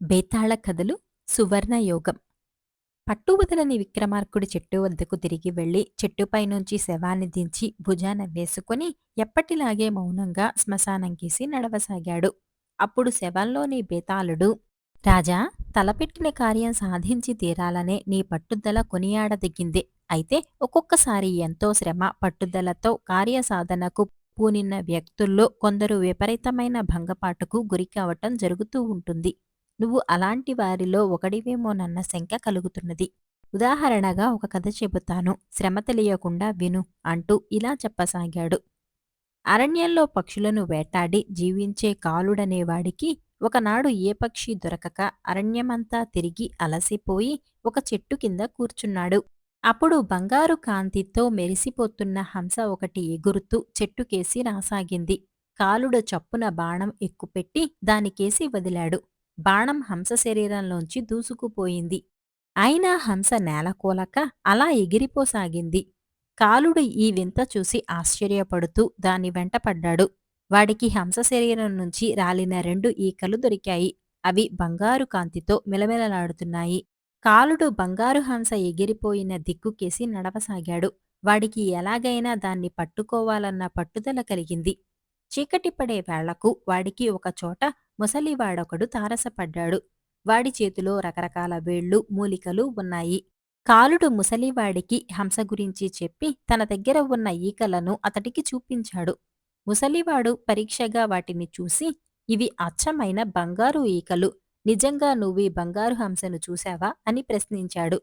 బేతాళ కథలు సువర్ణయోగం పట్టువదలని విక్రమార్కుడి చెట్టు వద్దకు తిరిగి వెళ్ళి చెట్టుపై నుంచి శవాన్ని దించి భుజాన వేసుకుని ఎప్పటిలాగే మౌనంగా శ్మశానం గీసి నడవసాగాడు. అప్పుడు శవంలోని బేతాళుడు రాజా తలపెట్టిన కార్యం సాధించి తీరాలనే నీ పట్టుదల కొనియాడదిగింది. అయితే ఒక్కొక్కసారి ఎంతో శ్రమ పట్టుదలతో కార్యసాధనకు పూనిన వ్యక్తుల్లో కొందరు విపరీతమైన భంగపాటుకు గురికావటం జరుగుతూ ఉంటుంది. నువ్వు అలాంటి వారిలో ఒకడివేమోనన్న శంక కలుగుతున్నది. ఉదాహరణగా ఒక కథ చెబుతాను. శ్రమ తెలియకుండా విను అంటూ ఇలా చెప్పసాగాడు. అరణ్యంలో పక్షులను వేటాడి జీవించే కాలుడనేవాడికి ఒకనాడు ఏ పక్షి దొరకక అరణ్యమంతా తిరిగి అలసిపోయి ఒక చెట్టు కింద కూర్చున్నాడు. అప్పుడు బంగారు కాంతితో మెరిసిపోతున్న హంస ఒకటి ఎగురుతూ చెట్టుకేసి రాసాగింది. కాలుడు చప్పున బాణం ఎక్కుపెట్టి దానికేసి వదిలాడు. బాణం హంస శరీరంలోంచి దూసుకుపోయింది. అయినా హంస నేలకూలక అలా ఎగిరిపోసాగింది. కాలుడు ఈ వింత చూసి ఆశ్చర్యపడుతూ దాని వెంట పడ్డాడు. వాడికి హంస శరీరం నుంచి రాలిన రెండు ఈకలు దొరికాయి. అవి బంగారు కాంతితో మిలమిలలాడుతున్నాయి. కాలుడు బంగారు హంస ఎగిరిపోయిన దిక్కుకేసి నడవసాగాడు. వాడికి ఎలాగైనా దాన్ని పట్టుకోవాలన్న పట్టుదల కలిగింది. చీకటి పడే వేళకు వాడికి ఒకచోట ముసలివాడొకడు తారసపడ్డాడు. వాడి చేతిలో రకరకాల వేళ్ళు మూలికలు ఉన్నాయి. కాలుడు ముసలివాడికి హంస గురించి చెప్పి తన దగ్గర ఉన్న ఈకలను అతడికి చూపించాడు. ముసలివాడు పరీక్షగా వాటిని చూసి ఇవి అచ్చమైన బంగారు ఈకలు. నిజంగా నువ్వీ బంగారు హంసను చూశావా? అని ప్రశ్నించాడు.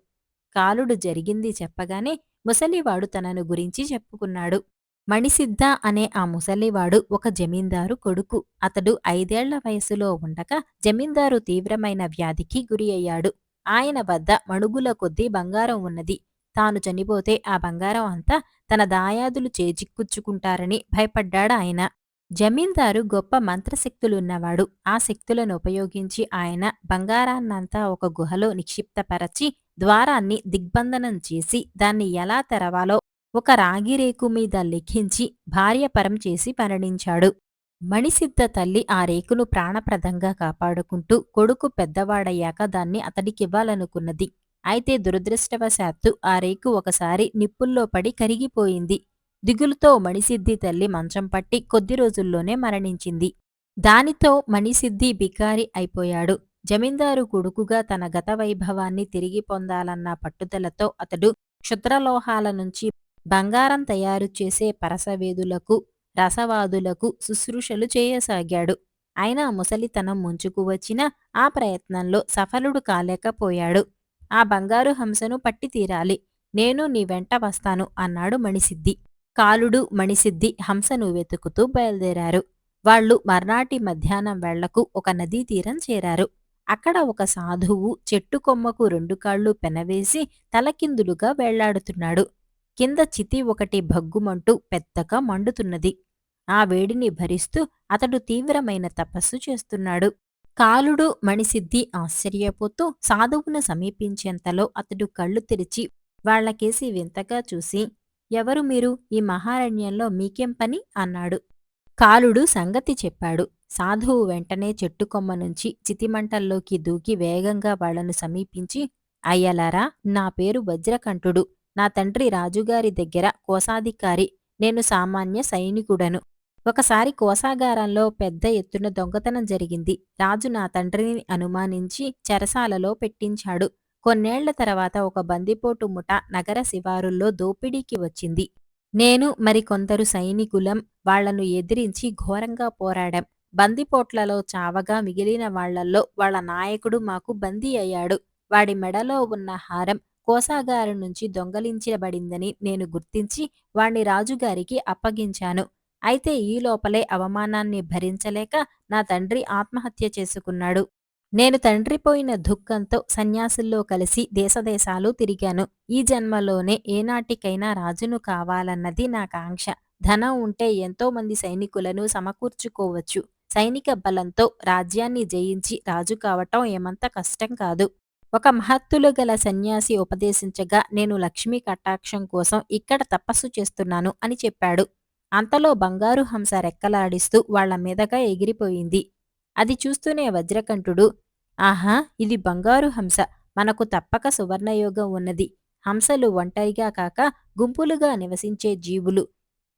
కాలుడు జరిగింది చెప్పగానే ముసలివాడు తనను గురించి చెప్పుకున్నాడు. మణిసిద్ధ అనే ఆ ముసలివాడు ఒక జమీందారు కొడుకు. అతడు ఐదేళ్ళ వయసులో ఉండగా జమీందారు తీవ్రమైన వ్యాధికి గురి అయ్యాడు. ఆయన వద్ద మణుగుల కొద్దీ బంగారం ఉన్నది. తాను చనిపోతే ఆ బంగారం అంతా తన దాయాదులు చేజిక్కుచ్చుకుంటారని భయపడ్డాడు ఆయన. జమీందారు గొప్ప మంత్రశక్తులున్నవాడు. ఆ శక్తులను ఉపయోగించి ఆయన బంగారాన్నంతా ఒక గుహలో నిక్షిప్తపరచి ద్వారాన్ని దిగ్బంధనం చేసి దాన్ని ఎలా తెరవాలో ఒక రాగిరేకు మీద లిఖించి భార్యపరం చేసి మరణించాడు. మణిసిద్ధ తల్లి ఆ రేకును ప్రాణప్రదంగా కాపాడుకుంటూ కొడుకు పెద్దవాడయ్యాక దాన్ని అతడికివ్వాలనుకున్నది. అయితే దురదృష్టవశాత్తు ఆ రేకు ఒకసారి నిప్పుల్లో పడి కరిగిపోయింది. దిగులుతో మణిసిద్ధి తల్లి మంచం పట్టి కొద్ది రోజుల్లోనే మరణించింది. దానితో మణిసిద్ధి బికారి అయిపోయాడు. జమీందారు కొడుకుగా తన గత వైభవాన్ని తిరిగి పొందాలన్న పట్టుదలతో అతడు క్షుద్రలోహాల నుంచి బంగారం తయారు చేసే పరసవేదులకు రసవాదులకు శుశ్రూషలు చేయసాగాడు. అయినా ముసలితనం ముంచుకు వచ్చిన ఆ ప్రయత్నంలో సఫలుడు కాలేకపోయాడు. ఆ బంగారు హంసను పట్టి తీరాలి. నేను నీ వెంట వస్తాను అన్నాడు మణిసిద్ధి కాలుడు మణిసిద్ధి హంసను వెతుకుతూ బయలుదేరారు. వాళ్ళు మర్నాటి మధ్యాహ్నం వేళ్ళకు ఒక నదీ తీరం చేరారు. అక్కడ ఒక సాధువు చెట్టు కొమ్మకు రెండు కాళ్ళు పెనవేసి తలకిందులుగా వెళ్ళాడుతున్నాడు. కింద చితి ఒకటి భగ్గుమంటూ పెద్దగా మండుతున్నది. ఆ వేడిని భరిస్తూ అతడు తీవ్రమైన తపస్సు చేస్తున్నాడు. కాలుడు మణిసిద్ధి ఆశ్చర్యపోతూ సాధువును సమీపించేంతలో అతడు కళ్ళు తెరిచి వాళ్ళకేసి వింతగా చూసి ఎవరు మీరు? ఈ మహారణ్యంలో మీకేం పని? అన్నాడు. కాలుడు సంగతి చెప్పాడు. సాధువు వెంటనే చెట్టుకొమ్మ నుంచి చితిమంటల్లోకి దూకి వేగంగా వాళ్ళను సమీపించి అయ్యలారా నా పేరు వజ్రకంఠుడు. నా తండ్రి రాజుగారి దగ్గర కోశాధికారి నేను సామాన్య సైనికుడను. ఒకసారి కోసాగారంలో పెద్ద ఎత్తున దొంగతనం జరిగింది. రాజు నా తండ్రిని అనుమానించి చెరసాలలో పెట్టించాడు. కొన్నేళ్ళ తర్వాత ఒక బందిపోటు ముఠ నగర శివారుల్లో దోపిడీకి వచ్చింది. నేను మరికొందరు సైనికులం వాళ్ళను ఎదిరించి ఘోరంగా పోరాడాం. బందిపోట్లలో చావగా మిగిలిన వాళ్ళల్లో వాళ్ళ నాయకుడు మాకు బందీ అయ్యాడు. వాడి మెడలో ఉన్న హారం కోసాగారం నుంచి దొంగలించబడిందని నేను గుర్తించి వాణ్ణి రాజుగారికి అప్పగించాను. అయితే ఈ లోపలే అవమానాన్ని భరించలేక నా తండ్రి ఆత్మహత్య చేసుకున్నాడు. నేను తండ్రి పోయిన దుఃఖంతో సన్యాసుల్లో కలిసి దేశదేశాలు తిరిగాను. ఈ జన్మలోనే ఏనాటికైనా రాజును కావాలన్నది నా కాంక్ష ధనం ఉంటే ఎంతో మంది సైనికులను సమకూర్చుకోవచ్చు. సైనిక బలంతో రాజ్యాన్ని జయించి రాజు కావటం ఏమంత కష్టం కాదు. ఒక మహత్తులు గల సన్యాసి ఉపదేశించగా నేను లక్ష్మీ కటాక్షం కోసం ఇక్కడ తపస్సు చేస్తున్నాను అని చెప్పాడు. అంతలో బంగారు హంస రెక్కలాడిస్తూ వాళ్ళ మీదగా ఎగిరిపోయింది. అది చూస్తూనే వజ్రకంఠుడు ఆహా ఇది బంగారు హంస. మనకు తప్పక సువర్ణయోగం ఉన్నది. హంసలు ఒంటరిగా కాక గుంపులుగా నివసించే జీవులు.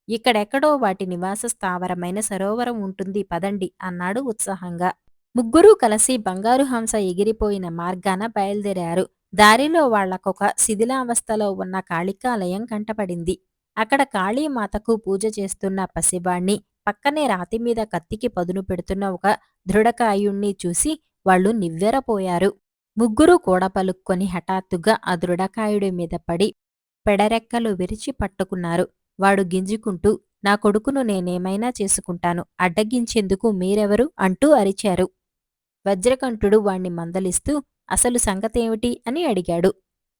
ఇక్కడెక్కడో వాటి నివాస స్థావరమైన సరోవరం ఉంటుంది. పదండి అన్నాడు ఉత్సాహంగా. ముగ్గురూ కలిసి బంగారు హంస ఎగిరిపోయిన మార్గాన బయలుదేరారు. దారిలో వాళ్ళకొక శిథిలావస్థలో ఉన్న కాళికాలయం కంటపడింది. అక్కడ కాళీమాతకు పూజ చేస్తున్న పసిబాణ్ణి పక్కనే రాతి మీద కత్తికి పదును పెడుతున్న ఒక దృఢకాయుణ్ణి చూసి వాళ్ళు నివ్వెరపోయారు. ముగ్గురు కూడపలుక్కొని హఠాత్తుగా ఆ దృఢకాయుడి మీద పడి పెడరెక్కలు విరిచి పట్టుకున్నారు. వాడు గింజుకుంటూ నా కొడుకును నేనేమైనా చేసుకుంటాను. అడ్డగించేందుకు మీరెవరు? అంటూ అరిచారు. వజ్రకంఠుడు వాణ్ణి మందలిస్తూ అసలు సంగతేమిటి? అని అడిగాడు.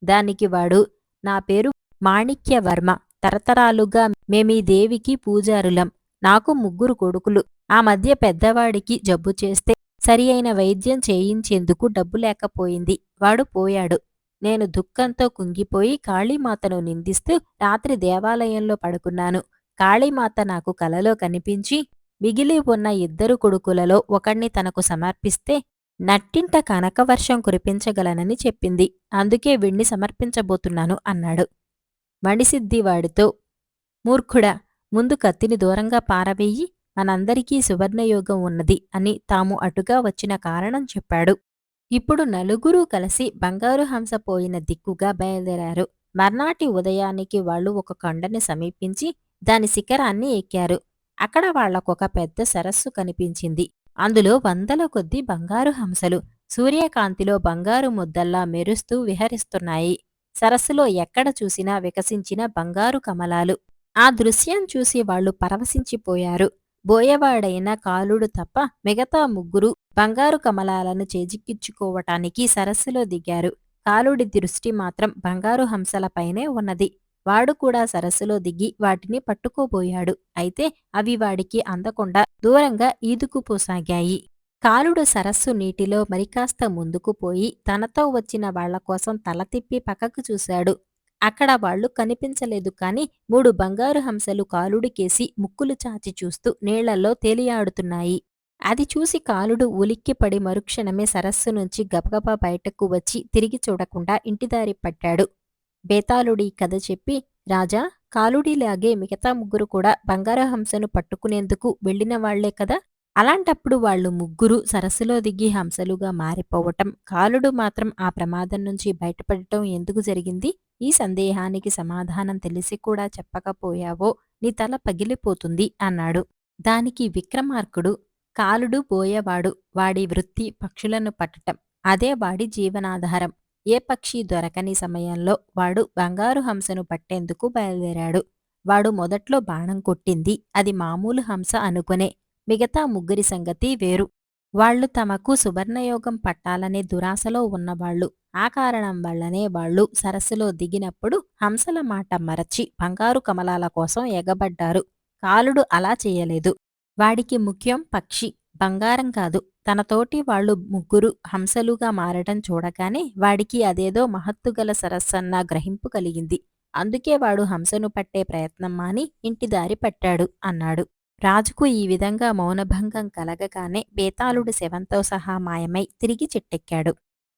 దానికి వాడు నా పేరు మాణిక్యవర్మ. తరతరాలుగా మేమీ దేవికి పూజారులం. నాకు ముగ్గురు కొడుకులు. ఆ మధ్య పెద్దవాడికి జబ్బు చేస్తే సరి అయిన వైద్యం చేయించేందుకు డబ్బు లేకపోయింది. వాడు పోయాడు. నేను దుఃఖంతో కుంగిపోయి కాళీమాతను నిందిస్తూ రాత్రి దేవాలయంలో పడుకున్నాను. కాళీమాత నాకు కలలో కనిపించి మిగిలి ఉన్న ఇద్దరు కొడుకులలో ఒకణ్ణి తనకు సమర్పిస్తే నట్టింట కనకవర్షం కురిపించగలనని చెప్పింది. అందుకే వీణ్ణి సమర్పించబోతున్నాను అన్నాడు. మణిసిద్ధివాడితో మూర్ఖుడా ముందు కత్తిని దూరంగా పారవేయి మనందరికీ సువర్ణయోగం ఉన్నది అని తాము అటుగా వచ్చిన కారణం చెప్పాడు. ఇప్పుడు నలుగురూ కలిసి బంగారు హంస పోయిన దిక్కుగా బయలుదేరారు. మర్నాటి ఉదయానికి వాళ్ళు ఒక కొండని సమీపించి దాని శిఖరాన్ని ఎక్కారు. అక్కడ వాళ్ళకొక పెద్ద సరస్సు కనిపించింది. అందులో వందల కొద్ది బంగారు హంసలు సూర్యకాంతిలో బంగారు ముద్దల్లా మెరుస్తూ విహరిస్తున్నాయి. సరస్సులో ఎక్కడ చూసినా వికసించిన బంగారు కమలాలు. ఆ దృశ్యం చూసి వాళ్ళు పరవశించిపోయారు. బోయవాడైన కాలుడు తప్ప మిగతా ముగ్గురు బంగారు కమలాలను చేజిక్కించుకోవటానికి సరస్సులో దిగారు. కాలుడి దృష్టి మాత్రం బంగారు హంసలపైనే ఉన్నది. వాడు కూడా సరస్సులో దిగి వాటిని పట్టుకోబోయాడు. అయితే అవి వాడికి అందకుండా దూరంగా ఈదుకుపోసాగాయి కాలుడు సరస్సు నీటిలో మరికాస్త ముందుకు పోయి తనతో వచ్చిన వాళ్ళ కోసం తల తిప్పి పక్కకు చూశాడు. అక్కడ వాళ్ళు కనిపించలేదు కాని మూడు బంగారు హంసలు కాలుడికేసి ముక్కులు చాచి చూస్తూ నీళ్ళలో తేలియాడుతున్నాయి. అది చూసి కాలుడు ఉలిక్కిపడి మరుక్షణమే సరస్సు నుంచి గబగబా బయటకు వచ్చి తిరిగి చూడకుండా ఇంటిదారి పట్టాడు. బేతాళుడి కథ చెప్పి రాజా కాలుడిలాగే మిగతా ముగ్గురు కూడా బంగారహంసను పట్టుకునేందుకు వెళ్ళిన వాళ్ళే కదా? అలాంటప్పుడు వాళ్ళు ముగ్గురు సరస్సులో దిగి హంసలుగా మారిపోవటం కాలుడు మాత్రం ఆ ప్రమాదం నుంచి బయటపడటం ఎందుకు జరిగింది? ఈ సందేహానికి సమాధానం తెలిసి కూడా చెప్పకపోయావో నీ తల పగిలిపోతుంది అన్నాడు. దానికి విక్రమార్కుడు కాలుడు పోయేవాడు వాడి వృత్తి పక్షులను పట్టటం అదే వాడి జీవనాధారం. ఏ పక్షి దొరకని సమయంలో వాడు బంగారు హంసను పట్టేందుకు బయలుదేరాడు. వాడు మొదట్లో బాణం కొట్టింది. అది మామూలు హంస అనుకునే మిగతా ముగ్గురి సంగతి వేరు. వాళ్ళు తమకు సువర్ణయోగం పట్టాలనే దురాశలో ఉన్నవాళ్ళు ఆ కారణం వల్లనే వాళ్ళు సరస్సులో దిగినప్పుడు హంసల మాట మరచి బంగారు కమలాల కోసం ఎగబడ్డారు. కాలుడు అలా చేయలేదు. వాడికి ముఖ్యం పక్షి. బంగారం కాదు. తనతోటి వాళ్ళు ముగ్గురు హంసలుగా మారటం చూడగానే వాడికి అదేదో మహత్తుగల సరస్సన్న గ్రహింపు కలిగింది. అందుకే వాడు హంసను పట్టే ప్రయత్నం మాని ఇంటి దారి పట్టాడు అన్నాడు. రాజుకు ఈ విధంగా మౌనభంగం కలగగానే బేతాళుడు శవంతో సహా మాయమై తిరిగి చెట్టెక్కాడు.